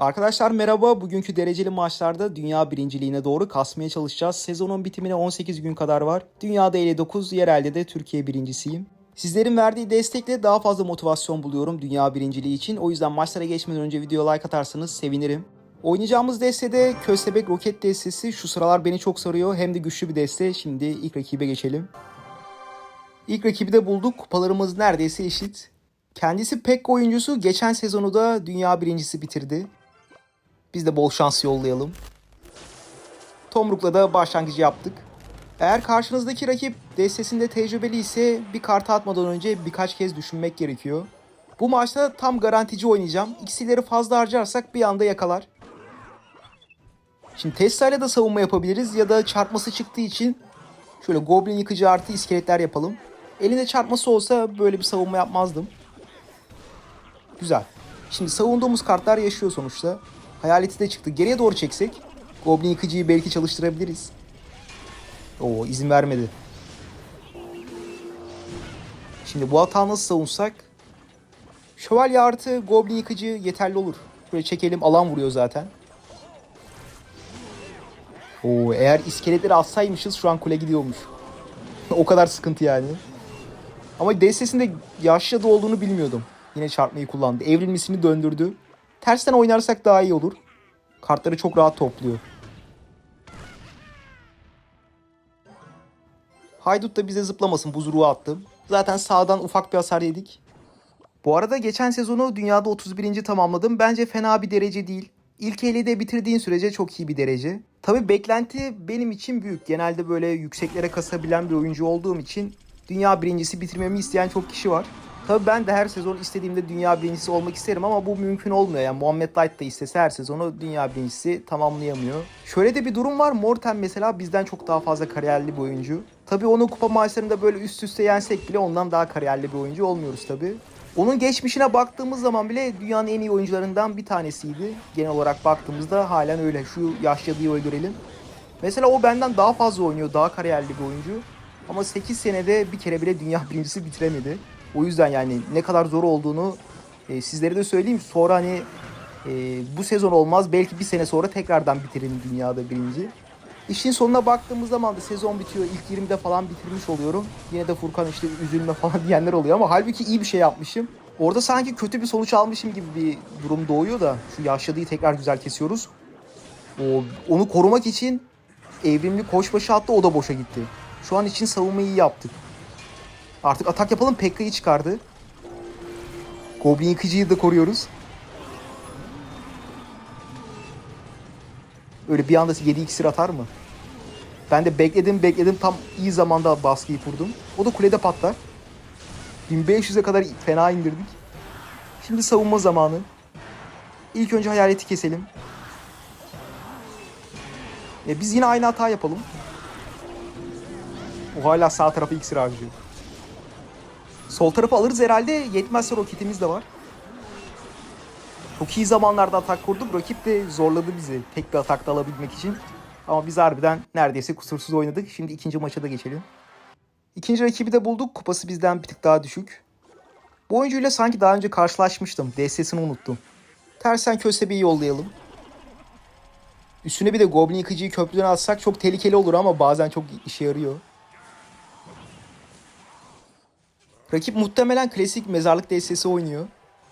Arkadaşlar merhaba. Bugünkü dereceli maçlarda dünya birinciliğine doğru kasmaya çalışacağız. Sezonun bitimine 18 gün kadar var. Dünyada 59, yerelde de Türkiye birincisiyim. Sizlerin verdiği destekle daha fazla motivasyon buluyorum dünya birinciliği için. O yüzden maçlara geçmeden önce videoya like atarsanız sevinirim. Oynayacağımız destede Köstebek Roket destesi şu sıralar beni çok sarıyor. Hem de güçlü bir deste. Şimdi ilk rakibe geçelim. İlk rakibi de bulduk. Kupalarımız neredeyse eşit. Kendisi pek oyuncusu geçen sezonu da dünya birincisi bitirdi. Biz de bol şans yollayalım. Tomruk'la da başlangıcı yaptık. Eğer karşınızdaki rakip destesinde tecrübeli ise bir kartı atmadan önce birkaç kez düşünmek gerekiyor. Bu maçta tam garantici oynayacağım. İksirleri fazla harcarsak bir anda yakalar. Şimdi Tesla'yla da savunma yapabiliriz ya da çarpması çıktığı için şöyle Goblin yıkıcı artı iskeletler yapalım. Elinde çarpması olsa böyle bir savunma yapmazdım. Güzel. Şimdi savunduğumuz kartlar yaşıyor sonuçta. Hayaleti de çıktı. Geriye doğru çeksek Goblin yıkıcıyı belki çalıştırabiliriz. Oo izin vermedi. Şimdi bu hata nasıl savunsak? Şövalye artı Goblin yıkıcı yeterli olur. Böyle çekelim alan vuruyor zaten. Oo eğer iskeletleri atsaymışız şu an kule gidiyormuş. o kadar sıkıntı yani. Ama destesinde yaşlı da olduğunu bilmiyordum. Yine çarpmayı kullandı. Evrilmesini döndürdü. Tersten oynarsak daha iyi olur. Kartları çok rahat topluyor. Haydut da bize zıplamasın buzruğu attım. Zaten sağdan ufak bir hasar yedik. Bu arada geçen sezonu dünyada 31. tamamladım. Bence fena bir derece değil. İlk eli de bitirdiğin sürece çok iyi bir derece. Tabi beklenti benim için büyük. Genelde böyle yükseklere kasabilen bir oyuncu olduğum için dünya birincisi bitirmemi isteyen çok kişi var. Tabii ben de her sezon istediğimde dünya birincisi olmak isterim ama bu mümkün olmuyor. Yani Muhammed Light da istese her sezonu dünya birincisi tamamlayamıyor. Şöyle de bir durum var. Morten mesela bizden çok daha fazla kariyerli bir oyuncu. Tabii onu kupa maçlarında böyle üst üste yensek bile ondan daha kariyerli bir oyuncu olmuyoruz tabii. Onun geçmişine baktığımız zaman bile dünyanın en iyi oyuncularından bir tanesiydi. Genel olarak baktığımızda halen öyle. Şu yaşlıyı öldürelim. Mesela o benden daha fazla oynuyor. Daha kariyerli bir oyuncu. Ama 8 senede bir kere bile dünya birincisi bitiremedi. O yüzden yani ne kadar zor olduğunu e, sizlere de söyleyeyim. Sonra hani e, bu sezon olmaz belki bir sene sonra tekrardan bitirin dünyada birinci. İşin sonuna baktığımız zaman da sezon bitiyor. İlk 20'de falan bitirmiş oluyorum. Yine de Furkan işte üzülme falan diyenler oluyor ama halbuki iyi bir şey yapmışım. Orada sanki kötü bir sonuç almışım gibi bir durum doğuyor da şu yaşlıyı tekrar güzel kesiyoruz. O, onu korumak için evrimli koçbaşı attı o da boşa gitti. Şu an için savunmayı iyi yaptık. Artık atak yapalım. Pekka'yı çıkardı. Goblin yıkıcıyı da koruyoruz. Öyle bir anda 7 iksir atar mı? Ben de bekledim bekledim tam iyi zamanda baskıyı kurdum. O da kulede patlar. 1500'e kadar fena indirdik. Şimdi savunma zamanı. İlk önce hayaleti keselim. E biz yine aynı hata yapalım. O hala sağ tarafa iksir harcıyor. Sol tarafı alırız herhalde. Yetmezse roketimiz de var. Çok iyi zamanlarda atak kurduk. Rakip de zorladı bizi tek bir atakta alabilmek için. Ama biz harbiden neredeyse kusursuz oynadık. Şimdi ikinci maça da geçelim. İkinci rakibi de bulduk. Kupası bizden bir tık daha düşük. Bu oyuncuyla sanki daha önce karşılaşmıştım. DS'sini unuttum. Tersen köstebeği yollayalım. Üstüne bir de Goblin yıkıcıyı köprüden atsak çok tehlikeli olur ama bazen çok işe yarıyor. Rakip muhtemelen klasik mezarlık DS'si oynuyor.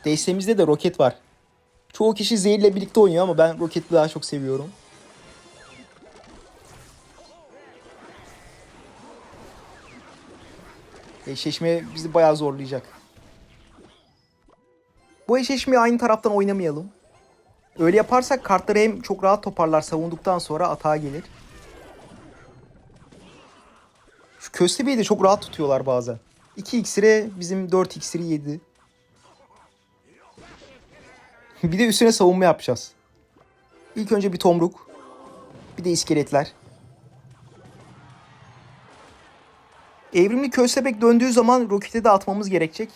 DS'mizde de roket var. Çoğu kişi zehirle birlikte oynuyor ama ben roketi daha çok seviyorum. Eşleşme bizi bayağı zorlayacak. Bu eşleşmeyi aynı taraftan oynamayalım. Öyle yaparsak kartları hem çok rahat toparlar savunduktan sonra atağa gelir. Şu köstebeği de çok rahat tutuyorlar bazen. 2 iksire bizim 4 iksiri yedi. bir de üstüne savunma yapacağız. İlk önce bir tomruk. Bir de iskeletler. Evrimli köstebek döndüğü zaman rokete de atmamız gerekecek.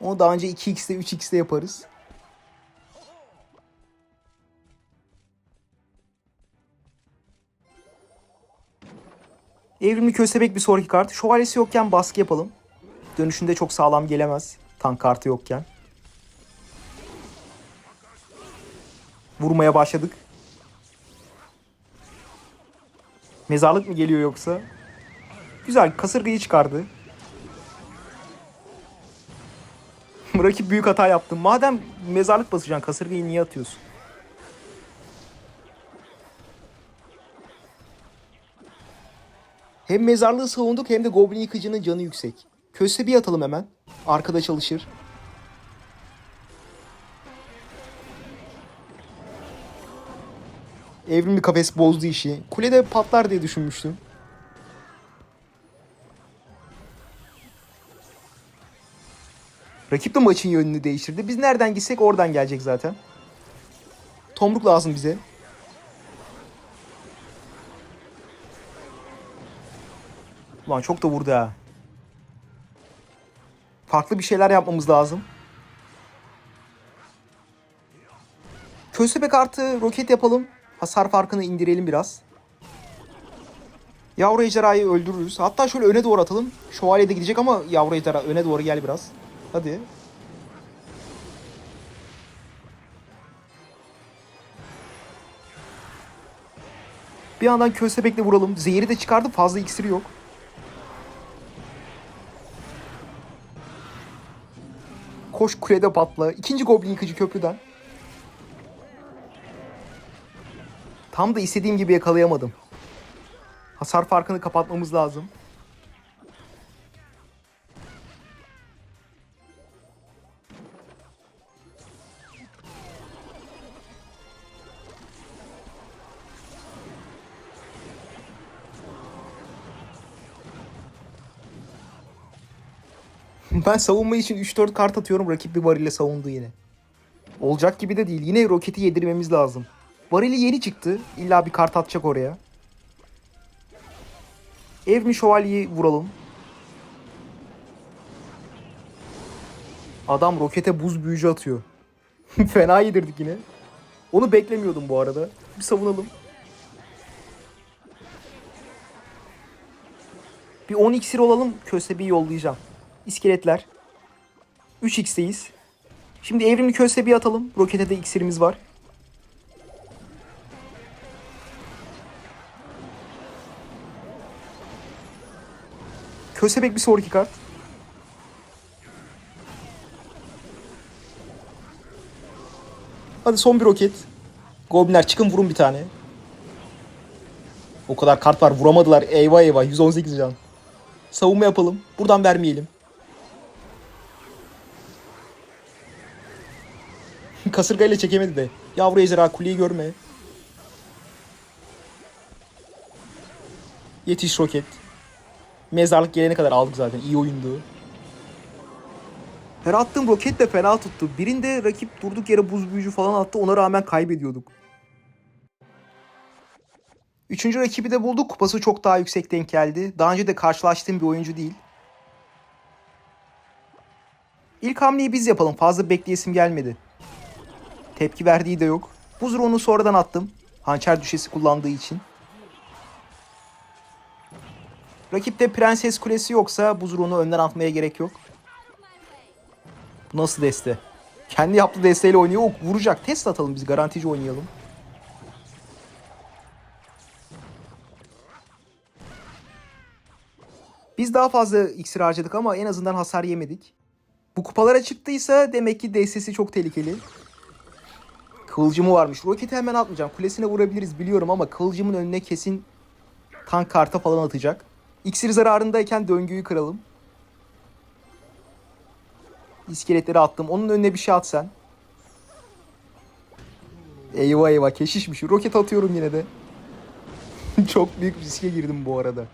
Onu daha önce 2x'de 3x'de yaparız. Evrimli köstebek bir sonraki kart. Şövalyesi yokken baskı yapalım. Dönüşünde çok sağlam gelemez. Tank kartı yokken. Vurmaya başladık. Mezarlık mı geliyor yoksa? Güzel kasırgayı çıkardı. Rakip büyük hata yaptı. Madem mezarlık basacaksın kasırgayı niye atıyorsun? Hem mezarlığı savunduk hem de Goblin yıkıcının canı yüksek. Köste bir atalım hemen. Arkada çalışır. Evrimli kafes bozdu işi. Kulede patlar diye düşünmüştüm. Rakip de maçın yönünü değiştirdi. Biz nereden gitsek oradan gelecek zaten. Tomruk lazım bize. Ulan çok da vurdu ha. Farklı bir şeyler yapmamız lazım. Köstebek artı roket yapalım. Hasar farkını indirelim biraz. Yavru ejderhayı öldürürüz. Hatta şöyle öne doğru atalım. Şövalye de gidecek ama yavru ejderha öne doğru gel biraz. Hadi. Bir yandan köstebekle vuralım. Zehri de çıkardı. Fazla iksiri yok. Koş kulede patla. İkinci goblin yıkıcı köprüden. Tam da istediğim gibi yakalayamadım. Hasar farkını kapatmamız lazım. Ben savunma için 3-4 kart atıyorum. Rakip bir varille savundu yine. Olacak gibi de değil. Yine roketi yedirmemiz lazım. Varili yeni çıktı. İlla bir kart atacak oraya. Evmi şövalyeyi vuralım. Adam rokete buz büyücü atıyor. Fena yedirdik yine. Onu beklemiyordum bu arada. Bir savunalım. Bir 10 iksir olalım. Köstebeği yollayacağım. İskeletler. 3x'teyiz. Şimdi evrimli köstebeği atalım. Rokete de iksirimiz var. Köstebek bir sonraki kart. Hadi son bir roket. Goblinler çıkın vurun bir tane. O kadar kart var vuramadılar. Eyvah eyvah 118 can. Savunma yapalım. Buradan vermeyelim. Kasırgayla çekemedi de. Yavru ejderha kuleyi görme. Yetiş roket. Mezarlık gelene kadar aldık zaten. İyi oyundu. Her attığım roket de fena tuttu. Birinde rakip durduk yere buz büyücü falan attı. Ona rağmen kaybediyorduk. Üçüncü rakibi de bulduk. Kupası çok daha yüksek denk geldi. Daha önce de karşılaştığım bir oyuncu değil. İlk hamleyi biz yapalım. Fazla bekleyesim gelmedi. Tepki verdiği de yok. Buz onu sonradan attım. Hançer düşesi kullandığı için. Rakipte prenses kulesi yoksa buz onu önden atmaya gerek yok. Bu nasıl deste? Kendi yaptığı desteğiyle oynuyor. Vuracak. Test atalım biz. Garantici oynayalım. Biz daha fazla iksir harcadık ama en azından hasar yemedik. Bu kupalara çıktıysa demek ki destesi çok tehlikeli. Kıvılcımı varmış. Roketi hemen atmayacağım. Kulesine vurabiliriz biliyorum ama kıvılcımın önüne kesin tank karta falan atacak. İksir zararındayken döngüyü kıralım. İskeletleri attım. Onun önüne bir şey at sen. Eyvah eyvah keşişmiş. Roket atıyorum yine de. Çok büyük riske girdim bu arada.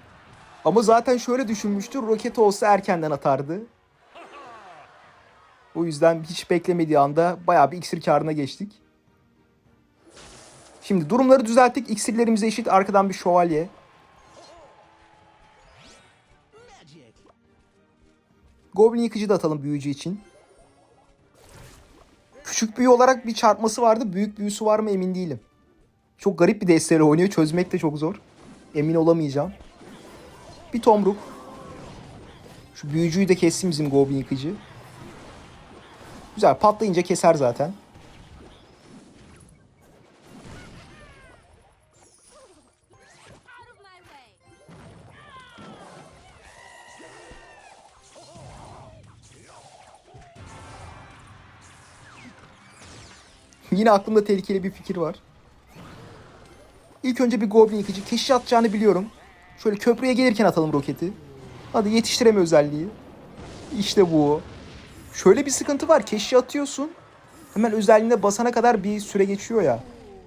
Ama zaten şöyle düşünmüştür. Roket olsa erkenden atardı. O yüzden hiç beklemediği anda bayağı bir iksir karına geçtik. Şimdi durumları düzelttik. İksirlerimize eşit. Arkadan bir şövalye. Goblin yıkıcı da atalım büyücü için. Küçük büyü olarak bir çarpması vardı. Büyük büyüsü var mı emin değilim. Çok garip bir desteğiyle oynuyor. Çözmek de çok zor. Emin olamayacağım. Bir tomruk. Şu büyücüyü de kessin bizim Goblin yıkıcı. Güzel patlayınca keser zaten. Yine aklımda tehlikeli bir fikir var. İlk önce bir goblin yıkıcı. Keşiş atacağını biliyorum. Şöyle köprüye gelirken atalım roketi. Hadi yetiştireme özelliği. İşte bu. Şöyle bir sıkıntı var. Keşiş atıyorsun. Hemen özelliğine basana kadar bir süre geçiyor ya.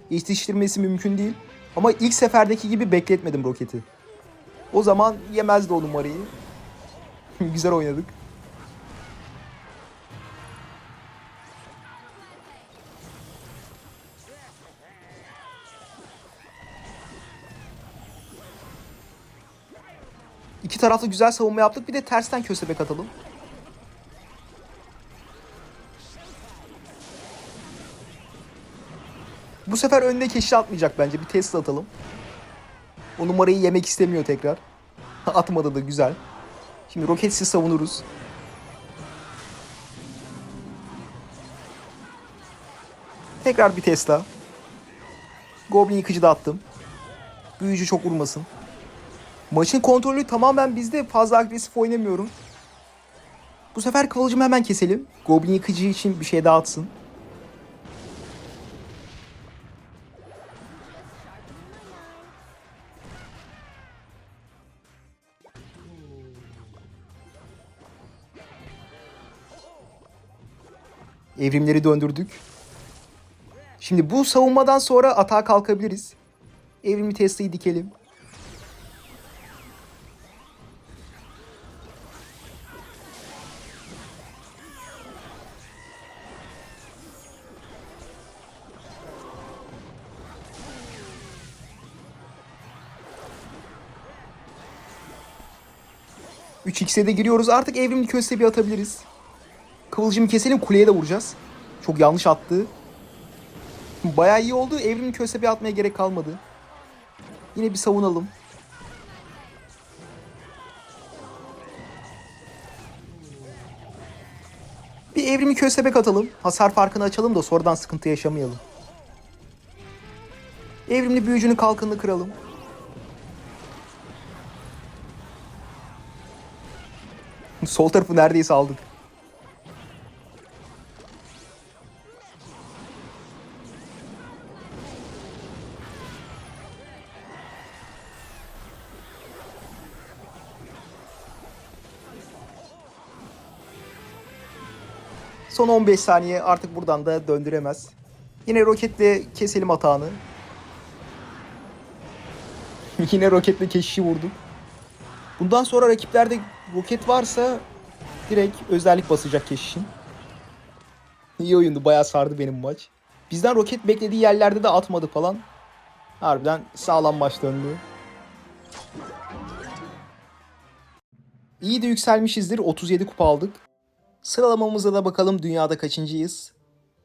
Yetiştirmesi mümkün değil. Ama ilk seferdeki gibi bekletmedim roketi. O zaman yemezdi o numarayı. Güzel oynadık. İki taraflı güzel savunma yaptık. Bir de tersten köstebek atalım. Bu sefer önüne keşi atmayacak bence. Bir test atalım. O numarayı yemek istemiyor tekrar. Atmadı da güzel. Şimdi roketsiz savunuruz. Tekrar bir Tesla. Goblin yıkıcı da attım. Büyücü çok vurmasın. Maçın kontrolü tamamen bizde. Fazla agresif oynamıyorum. Bu sefer kıvılcımı hemen keselim. Goblin yıkıcı için bir şey daha atsın. Evrimleri döndürdük. Şimdi bu savunmadan sonra atağa kalkabiliriz. Evrimli Tesla'yı dikelim. Üç x'e de giriyoruz. Artık evrimli köstebeği atabiliriz. Kıvılcımı keselim kuleye de vuracağız. Çok yanlış attı. Bayağı iyi oldu. Evrimli köstebeği atmaya gerek kalmadı. Yine bir savunalım. Bir evrimi köstebek atalım. Hasar farkını açalım da sonradan sıkıntı yaşamayalım. Evrimli büyücünün kalkanını kıralım. Sol tarafı neredeyse aldık. Son 15 saniye artık buradan da döndüremez. Yine roketle keselim atağını. Yine roketle keşişi vurduk. Bundan sonra rakiplerde roket varsa direkt özellik basacak keşişin. İyi oyundu. Bayağı sardı benim maç. Bizden roket beklediği yerlerde de atmadı falan. Harbiden sağlam maç döndü. İyi de yükselmişizdir. 37 kupa aldık. Sıralamamıza da bakalım dünyada kaçıncıyız.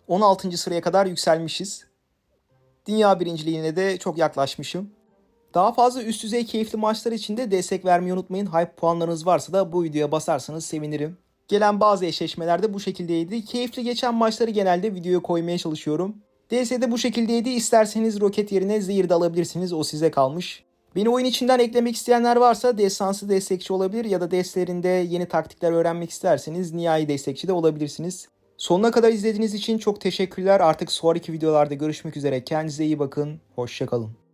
16. sıraya kadar yükselmişiz. Dünya birinciliğine de çok yaklaşmışım. Daha fazla üst düzey keyifli maçlar için de destek vermeyi unutmayın. Hype puanlarınız varsa da bu videoya basarsanız sevinirim. Gelen bazı eşleşmeler de bu şekildeydi. Keyifli geçen maçları genelde videoya koymaya çalışıyorum. DS'de bu şekildeydi. İsterseniz roket yerine zehir de alabilirsiniz. O size kalmış. Beni oyun içinden eklemek isteyenler varsa destansı destekçi olabilir ya da destlerinde yeni taktikler öğrenmek isterseniz nihai destekçi de olabilirsiniz. Sonuna kadar izlediğiniz için çok teşekkürler. Artık sonraki videolarda görüşmek üzere. Kendinize iyi bakın. Hoşçakalın.